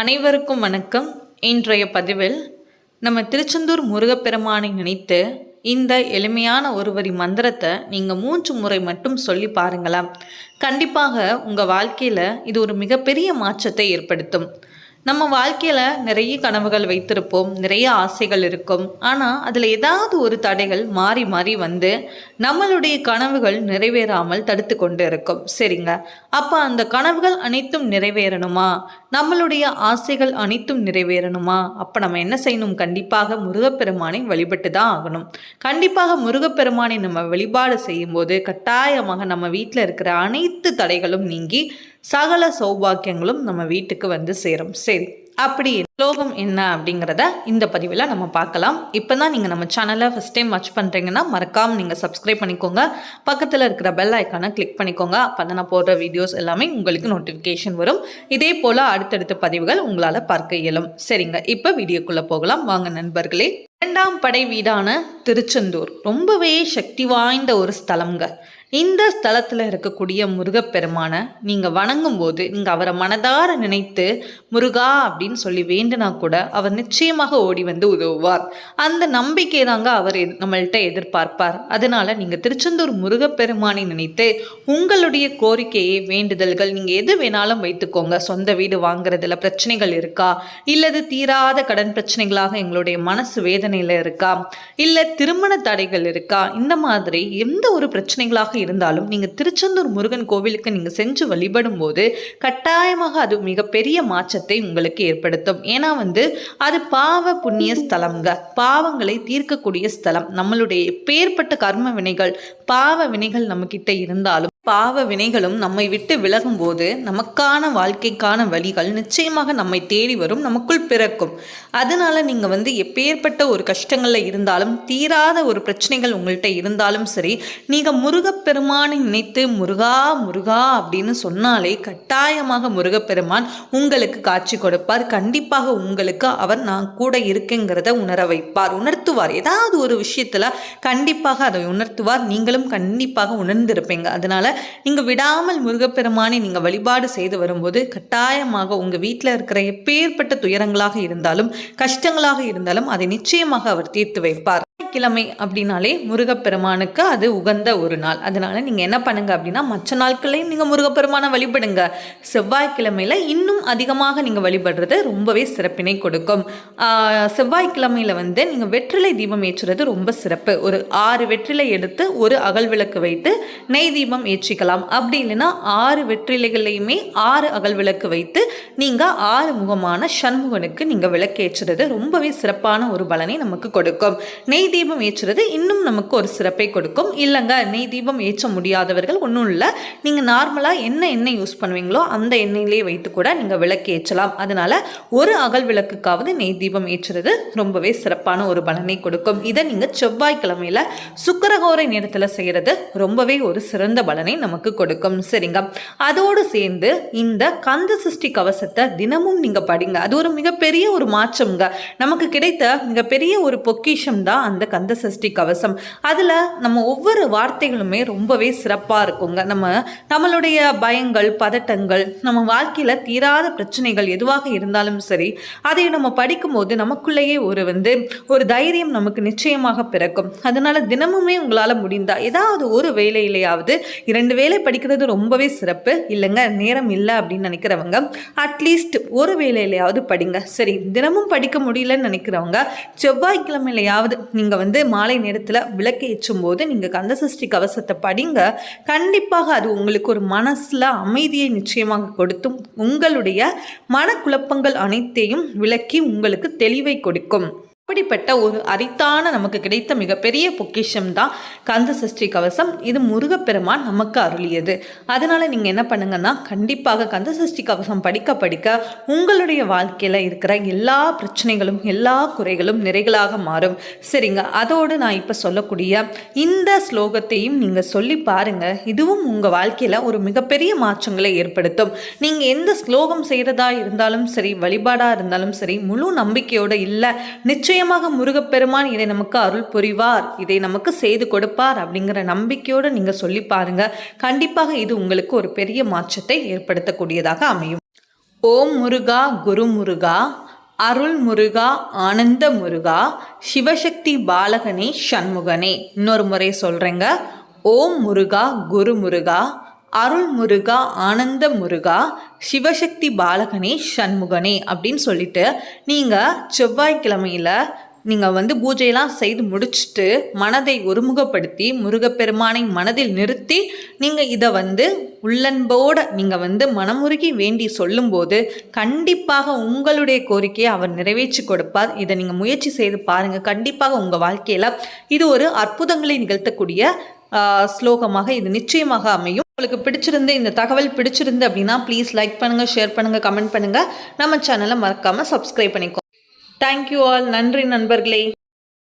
அனைவருக்கும் வணக்கம். இன்றைய பதிவில் நம்ம திருச்செந்தூர் முருகப்பெருமானை நினைத்து இந்த எளிமையான ஒரு வரி மந்திரத்தை நீங்கள் மூன்று முறை மட்டும் சொல்லி பாருங்களேன். கண்டிப்பாக உங்கள் வாழ்க்கையில் இது ஒரு மிகப்பெரிய மாற்றத்தை ஏற்படுத்தும். நம்ம வாழ்க்கையில் நிறைய கனவுகள் வைத்திருப்போம் நிறைய ஆசைகள் இருக்கும். ஆனால் அதில் ஏதாவது ஒரு தடைகள் மாறி மாறி வந்து நம்மளுடைய கனவுகள் நிறைவேறாமல் தடுத்து கொண்டு இருக்கும். சரிங்க? அப்போ அந்த கனவுகள் அனைத்தும் நிறைவேறணுமா? நம்மளுடைய ஆசைகள் அனைத்தும் நிறைவேறணுமா? அப்போ நம்ம என்ன செய்யணும்? கண்டிப்பாக முருகப்பெருமானை வழிபட்டு தான் ஆகணும். கண்டிப்பாக முருகப்பெருமானை நம்ம வழிபாடு செய்யும்போது கட்டாயமாக நம்ம வீட்டில் இருக்கிற அனைத்து தடைகளும் நீங்கி சகல சௌபாக்கியங்களும் நம்ம வீட்டுக்கு வந்து சேரும். சரி அப்படி ஸ்லோகம் என்ன அப்படிங்கிறத இந்த பதிவில் நம்ம பார்க்கலாம். இப்போ தான் நீங்கள் நம்ம சேனலை ஃபஸ்ட் டைம் வாட்ச் பண்ணுறீங்கன்னா மறக்காமல் நீங்கள் சப்ஸ்கிரைப் பண்ணிக்கோங்க. பக்கத்தில் இருக்கிற பெல் ஐக்கானை கிளிக் பண்ணிக்கோங்க. அப்போ தான் நான் போடுற வீடியோஸ் எல்லாமே உங்களுக்கு நோட்டிஃபிகேஷன் வரும். இதே போல் அடுத்தடுத்த பதிவுகள் உங்களால் பார்க்க இயலும். சரிங்க இப்போ வீடியோக்குள்ளே போகலாம். வாங்க நண்பர்களே. இரண்டாம் படை வீடான திருச்செந்தூர். ரொம்பவே சக்தி வாய்ந்த ஒரு ஸ்தலம்ங்க. இந்த ஸ்தலத்தில் இருக்கக்கூடிய முருகப்பெருமானை நீங்கள் வணங்கும் போது நீங்கள் அவரை மனதார நினைத்து முருகா அப்படின்னு சொல்லி வேண்டுனா கூட அவர் நிச்சயமாக ஓடி வந்து உதவுவார். அந்த நம்பிக்கை தாங்க அவர் நம்மள்கிட்ட எதிர்பார்ப்பார். அதனால நீங்கள் திருச்செந்தூர் முருகப்பெருமானை நினைத்து உங்களுடைய கோரிக்கையை வேண்டுதல்கள் நீங்கள் எது வேணாலும் வைத்துக்கோங்க. சொந்த வீடு வாங்குறதுல பிரச்சனைகள் இருக்கா? இல்லது தீராத கடன் பிரச்சனைகளாக எங்களுடைய மனசு வேதனையில் இருக்கா? இல்லை திருமண தடைகள் இருக்கா? இந்த மாதிரி எந்த ஒரு பிரச்சனைகளாக இருந்தாலும் நீங்கள் திருச்செந்தூர் முருகன் கோவிலுக்கு நீங்கள் செஞ்சு வழிபடும் போது கட்டாயமாக அது மிகப்பெரிய மாற்றத்தை உங்களுக்கு ஏற்படுத்தும். ஏன்னா வந்து அது பாவ புண்ணிய ஸ்தலம்ங்க. பாவங்களை தீர்க்கக்கூடிய ஸ்தலம். நம்மளுடைய பேர்பட்ட கர்ம வினைகள் பாவ வினைகள் நம்மக்கிட்ட இருந்தாலும் பாவ வினைகளும் நம்மை விட்டு விலகும் போது நமக்கான வாழ்க்கைக்கான வழிகள் நிச்சயமாக நம்மை தேடி வரும் நமக்குள் பிறக்கும். அதனால நீங்க வந்து எப்பேற்பட்ட ஒரு கஷ்டங்கள்ல இருந்தாலும் தீராத ஒரு பிரச்சனைகள் உங்கள்கிட்ட இருந்தாலும் சரி நீங்க முருகப்பெருமானை நினைத்து முருகா முருகா அப்படின்னு சொன்னாலே கட்டாயமாக முருகப்பெருமான் உங்களுக்கு காட்சி கொடுப்பார். கண்டிப்பாக உங்களுக்கு அவர் நான் கூட இருக்கேங்கிறத உணர வைப்பார் உணர்த்துவார். ஏதாவது ஒரு விஷயத்துல கண்டிப்பாக அதை உணர்த்துவார். நீங்களும் கண்டிப்பாக உணர்ந்திருப்பீங்க. அதனால நீங்கள் விடாமல் முருகப்பெருமானை நீங்கள் வழிபாடு செய்து வரும்போது கட்டாயமாக உங்கள் வீட்டில் இருக்கிற எப்பேற்பட்ட துயரங்களாக இருந்தாலும் கஷ்டங்களாக இருந்தாலும் அதை நிச்சயமாக அவர் தீர்த்து வைப்பார். கிழமை அப்படின்னாலே முருகப்பெருமானுக்கு அது உகந்த ஒரு நாள். அதனால நீங்கள் என்ன பண்ணுங்க அப்படின்னா மற்ற நாட்களையும் நீங்கள் முருகப்பெருமானை வழிபடுங்க. செவ்வாய்க்கிழமையில இன்னும் அதிகமாக நீங்கள் வழிபடுறது ரொம்பவே சிறப்பினை கொடுக்கும். செவ்வாய்க்கிழமையில் வந்து நீங்கள் வெற்றிலை தீபம் ஏற்றுறது ரொம்ப சிறப்பு. ஒரு ஆறு வெற்றிலை எடுத்து ஒரு அகல் விளக்கு வைத்து நெய் தீபம் ஏற்றிக்கலாம். அப்படி இல்லைன்னா ஆறு வெற்றிலைகளையுமே ஆறு அகல் விளக்கு வைத்து நீங்கள் ஆறு முகமான சண்முகனுக்கு நீங்கள் விளக்கு ஏற்றுறது ரொம்பவே சிறப்பான ஒரு பலனை நமக்கு கொடுக்கும். நெய் தீபம் ஏற்றுறது இன்னும் நமக்கு ஒரு சிறப்பை கொடுக்கும். இல்லைங்க நெய் தீபம் ஏற்ற முடியாதவர்கள் ஒன்றும் இல்லை. நீங்கள் நார்மலாக என்ன எண்ணெய் யூஸ் பண்ணுவீங்களோ அந்த எண்ணெயிலே வைத்து கூட நீங்கள் விளக்கு ஏற்றலாம். அதனால ஒரு அகல் விளக்குக்காவது நெய் தீபம் ஏற்றுறது ரொம்பவே சிறப்பான ஒரு பலனை கொடுக்கும். இதை நீங்கள் செவ்வாய்க்கிழமையில சுக்கரகோரை நேரத்தில் செய்கிறது ரொம்பவே ஒரு சிறந்த பலனை நமக்கு கொடுக்கும். சரிங்க. அதோடு சேர்ந்து இந்த கந்த சிருஷ்டி கவசத்தை தினமும் நீங்கள் படிங்க. அது ஒரு மிகப்பெரிய ஒரு மாற்றம்ங்க. நமக்கு கிடைத்த மிகப்பெரிய ஒரு பொக்கிஷம் தான் அந்த கந்த சஷ்டி கவசம். அதில் நம்ம ஒவ்வொரு வார்த்தைகளுமே ரொம்பவே சிறப்பாக இருக்குங்க. நம்ம நம்மளுடைய பயங்கள் பதட்டங்கள் நம்ம வாழ்க்கையில் தீராத பிரச்சனைகள் எதுவாக இருந்தாலும் சரி அதை நம்ம படிக்கும்போது நமக்குள்ளேயே ஒரு வந்து ஒரு தைரியம் நமக்கு நிச்சயமாக பிறக்கும். அதனால தினமுமே உங்களால் முடிந்தா ஏதாவது ஒரு வேலையிலேயாவது இரண்டு வேலை படிக்கிறது ரொம்பவே சிறப்பு. இல்லைங்க நேரம் இல்லை அப்படின்னு நினைக்கிறவங்க அட்லீஸ்ட் ஒரு வேலையிலையாவது படிங்க. சரி தினமும் படிக்க முடியலன்னு நினைக்கிறவங்க செவ்வாய்க்கிழமையிலையாவது நீங்கள் வந்து மாலை நேரத்தில் விளக்கு ஏற்றும் போது நீங்கள் கந்தசஷ்டி கவசத்தை படிங்க. கண்டிப்பாக அது உங்களுக்கு ஒரு மனசில் அமைதியை நிச்சயமாக கொடுத்தும். உங்களுடைய மனக்குழப்பங்கள் அனைத்தையும் விளக்கி உங்களுக்கு தெளிவை கொடுக்கும். அப்படிப்பட்ட ஒரு அரித்தான நமக்கு கிடைத்த மிகப்பெரிய பொக்கிஷம் தான் கந்த சஷ்டி கவசம். இது முருகப்பெருமான் நமக்கு அருளியது. அதனால நீங்கள் என்ன பண்ணுங்கன்னா கண்டிப்பாக கந்த சஷ்டி கவசம் படிக்க படிக்க உங்களுடைய வாழ்க்கையில் இருக்கிற எல்லா பிரச்சனைகளும் எல்லா குறைகளும் நிறைகளாக மாறும். சரிங்க. அதோடு நான் இப்போ சொல்லக்கூடிய இந்த ஸ்லோகத்தையும் நீங்கள் சொல்லி பாருங்க. இதுவும் உங்கள் வாழ்க்கையில் ஒரு மிகப்பெரிய மாற்றங்களை ஏற்படுத்தும். நீங்கள் எந்த ஸ்லோகம் செய்கிறதா இருந்தாலும் சரி வழிபாடாக இருந்தாலும் சரி முழு நம்பிக்கையோடு இல்லை நிச்சயமாக முருகப்பெருமான் இதை நமக்கு அருள் புரிவார் இதை நமக்கு செய்து கொடுப்பார் அப்படிங்கிற நம்பிக்கையோடு நீங்கள் சொல்லி பாருங்க. கண்டிப்பாக இது உங்களுக்கு ஒரு பெரிய மாற்றத்தை ஏற்படுத்தக்கூடியதாக அமையும். ஓம் முருகா குரு முருகா அருள் முருகா ஆனந்த முருகா சிவசக்தி பாலகனே சண்முகனே. இன்னொரு முறை சொல்கிறேங்க ஓம் முருகா குரு முருகா அருள் முருகா ஆனந்த முருகா சிவசக்தி பாலகனே சண்முகனே அப்படின்னு சொல்லிட்டு நீங்கள் செவ்வாய்க்கிழமையில் நீங்கள் வந்து பூஜையெல்லாம் செய்து முடிச்சுட்டு மனதை ஒருமுகப்படுத்தி முருகப்பெருமானை மனதில் நிறுத்தி நீங்கள் இதை வந்து உள்ளன்போடு நீங்கள் வந்து மனமுருகி வேண்டி சொல்லும்போது கண்டிப்பாக உங்களுடைய கோரிக்கையை அவர் நிறைவேற்றி கொடுப்பார். இதை நீங்கள் முயற்சி செய்து பாருங்கள் கண்டிப்பாக உங்கள் வாழ்க்கையில் இது ஒரு அற்புதங்களை நிகழ்த்தக்கூடிய ஸ்லோகமாக இது நிச்சயமாக அமையும். உங்களுக்கு பிடிச்சிருந்து இந்த தகவல் பிடிச்சிருந்து அப்படின்னா ப்ளீஸ் லைக் பண்ணுங்கள் ஷேர் பண்ணுங்கள் கமெண்ட் பண்ணுங்கள் நம்ம சேனலை மறக்காமல் சப்ஸ்கிரைப் பண்ணிக்கோ. தேங்க்யூ ஆல் நன்றி நண்பர்களே.